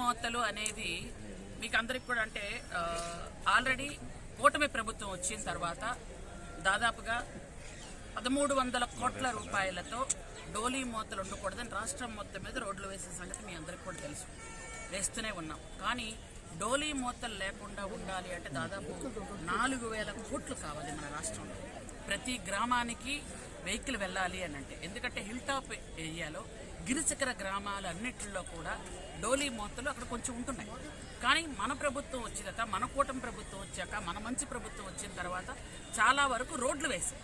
మోతలు అనేది మీకు అందరికి కూడా అంటే ఆల్రెడీ కూటమి ప్రభుత్వం వచ్చిన తర్వాత దాదాపుగా పదమూడు వందల కోట్ల రూపాయలతో డోలీ మూతలు ఉండకూడదని రాష్ట్రం మొత్తం మీద రోడ్లు వేసే సంగతి మీ అందరికి కూడా తెలుసు. వేస్తూనే ఉన్నాం. కానీ డోలీ మూతలు లేకుండా ఉండాలి అంటే దాదాపు నాలుగు వేల కోట్లు కావాలి మన రాష్ట్రంలో. ప్రతి గ్రామానికి వెహికల్ వెళ్ళాలి అని అంటే. ఎందుకంటే హిల్ టాప్ ఏరియాలో గిరిశిఖర గ్రామాలన్నిటిలో కూడా డోలీ మూతలు అక్కడ కొంచెం ఉంటున్నాయి. కానీ మన ప్రభుత్వం వచ్చినాక మన కూటమి ప్రభుత్వం వచ్చాక మన మంచి ప్రభుత్వం వచ్చిన తర్వాత చాలా వరకు రోడ్లు వేశాయి.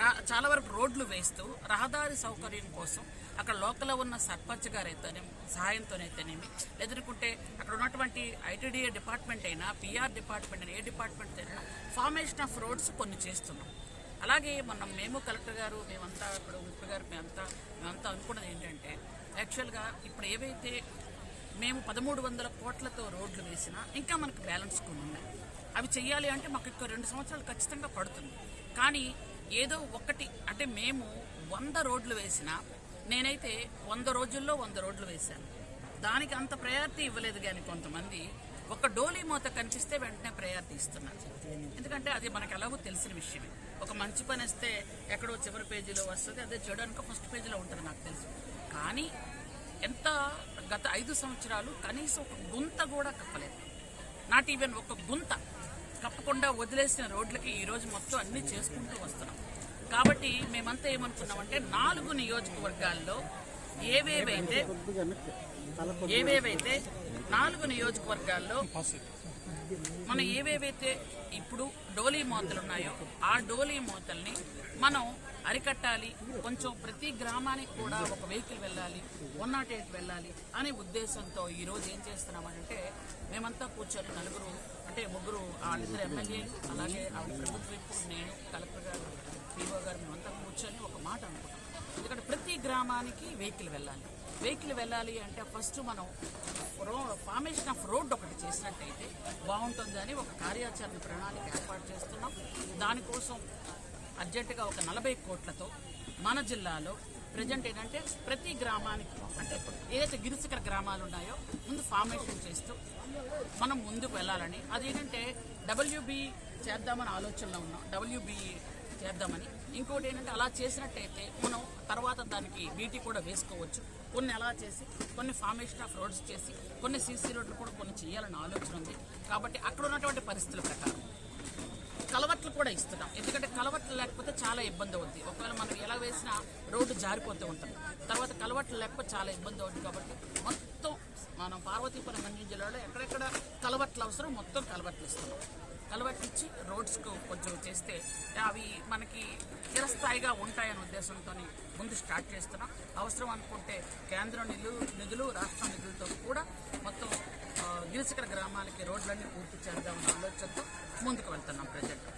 రా చాలా వరకు రోడ్లు వేస్తూ రహదారి సౌకర్యం కోసం అక్కడ లోకల్లో ఉన్న సర్పంచ్ గారు అయితేనేమి సహాయంతోనైతేనేమి ఎదుర్కొంటే అక్కడ ఉన్నటువంటి ఐటీడీఏ డిపార్ట్మెంట్ అయినా పిఆర్ డిపార్ట్మెంట్ అయినా ఏ డిపార్ట్మెంట్ అయినా ఫార్మేషన్ ఆఫ్ రోడ్స్ కొన్ని చేస్తున్నాం. అలాగే మొన్న మేము కలెక్టర్ గారు మేమంతా ఇప్పుడు ముప్పై గారు మేమంతా మేమంతా అనుకున్నది ఏంటంటే యాక్చువల్గా ఇప్పుడు ఏవైతే మేము పదమూడు వందల కోట్లతో రోడ్లు వేసినా ఇంకా మనకు బ్యాలెన్స్ కొన్ని ఉన్నాయి. అవి చేయాలి అంటే మాకు ఇంకో రెండు సంవత్సరాలు ఖచ్చితంగా పడుతుంది. కానీ ఏదో ఒకటి అంటే మేము వంద రోడ్లు వేసినా నేనైతే వంద రోజుల్లో వంద రోడ్లు వేశాను. దానికి అంత ప్రయారిటీ ఇవ్వలేదు కానీ కొంతమంది ఒక డోలీ మూత కనిపిస్తే వెంటనే ప్రయారిటీ ఇస్తున్నారు. ఎందుకంటే అది మనకు ఎలాగో తెలిసిన విషయమే. ఒక మంచి పని వస్తే ఎక్కడో చివరి పేజీలో వస్తుంది అదే చెడు అనుకో ఫస్ట్ పేజీలో ఉంటుంది నాకు తెలుసు. కానీ ఎంత గత ఐదు సంవత్సరాలు కనీసం ఒక గుంత కూడా కప్పలేదు. నాట్ ఈవెన్ ఒక గుంత కప్పకుండా వదిలేసిన రోడ్లకి ఈరోజు మొత్తం అన్నీ చేసుకుంటూ వస్తున్నాం. కాబట్టి మేమంతా ఏమనుకున్నామంటే నాలుగు నియోజకవర్గాల్లో ఏవేవైతే ఏవేవైతే నాలుగు నియోజకవర్గాల్లో మనం ఏవేవైతే ఇప్పుడు డోలీ మూతలు ఉన్నాయో ఆ డోలీ మూతల్ని మనం అరికట్టాలి. కొంచెం ప్రతి గ్రామానికి కూడా ఒక వెహికల్ వెళ్ళాలి వన్ నాట్ ఎయిట్ వెళ్ళాలి అనే ఉద్దేశంతో ఈరోజు ఏం చేస్తున్నామంటే మేమంతా కూర్చొని నలుగురు అంటే ముగ్గురు వాళ్ళిద్దరు ఎమ్మెల్యేలు అలాగే ఆవిడ ప్రభుత్వం ఇప్పుడు నేను కలెక్టర్ గారు పీఓ గారు మేమంతా కూర్చొని ఒక మాట అనుకుంటాం. ఎందుకంటే ప్రతి గ్రామానికి వెహికల్ వెళ్ళాలి. వెహికల్ వెళ్ళాలి అంటే ఫస్ట్ మనం రో ఫార్మేషన్ ఆఫ్ రోడ్ ఒకటి చేసినట్టయితే బాగుంటుందని ఒక కార్యాచరణ ప్రణాళిక ఏర్పాటు చేస్తున్నాం. దానికోసం అర్జెంటుగా ఒక నలభై కోట్లతో మన జిల్లాలో ప్రజెంట్ ఏంటంటే ప్రతి గ్రామానికి అంటే ఏదైతే గిరిశిఖర గ్రామాలు ఉన్నాయో ముందు ఫార్మేషన్ చేస్తూ మనం ముందుకు వెళ్ళాలని. అదేంటంటే డబ్ల్యూబీ చేద్దామని ఆలోచనలో ఉన్నాం. డబ్ల్యూబీ చేద్దామని. ఇంకోటి ఏంటంటే అలా చేసినట్టయితే మనం తర్వాత దానికి బీటీ కూడా వేసుకోవచ్చు. కొన్ని ఎలా చేసి కొన్ని ఫార్మేషన్ ఆఫ్ రోడ్స్ చేసి కొన్ని సీసీ రోడ్లు కూడా కొన్ని చేయాలని ఆలోచన ఉంది. కాబట్టి అక్కడ ఉన్నటువంటి పరిస్థితుల ప్రకారం కలవట్లు కూడా ఇస్తున్నాం. ఎందుకంటే కలవట్లు లేకపోతే చాలా ఇబ్బంది అవుతుంది ఒకవేళ మనం ఎలా వేసినా రోడ్డు జారిపోతూ ఉంటుంది. తర్వాత కలవట్లు లేకపోతే చాలా ఇబ్బంది అవుతుంది కాబట్టి మొత్తం మనం పార్వతీపురం మంజం జిల్లాలో ఎక్కడెక్కడ కలవట్లు అవసరం మొత్తం కలవట్లు ఇస్తున్నాం. కలవట్లు రోడ్స్కు కొంచెం చేస్తే అవి మనకి చిరస్థాయిగా ఉంటాయనే ఉద్దేశంతో ముందు స్టార్ట్ చేస్తున్నాం. అవసరం అనుకుంటే కేంద్రం నిధులు నిధులు రాష్ట్ర నిధులతో కూడా మొత్తం గిరిశిఖర గ్రామాలకి రోడ్లన్నీ పూర్తి చేద్దామన్న ఆలోచనతో ముందుకు వెళ్తున్నాం ప్రజెంట్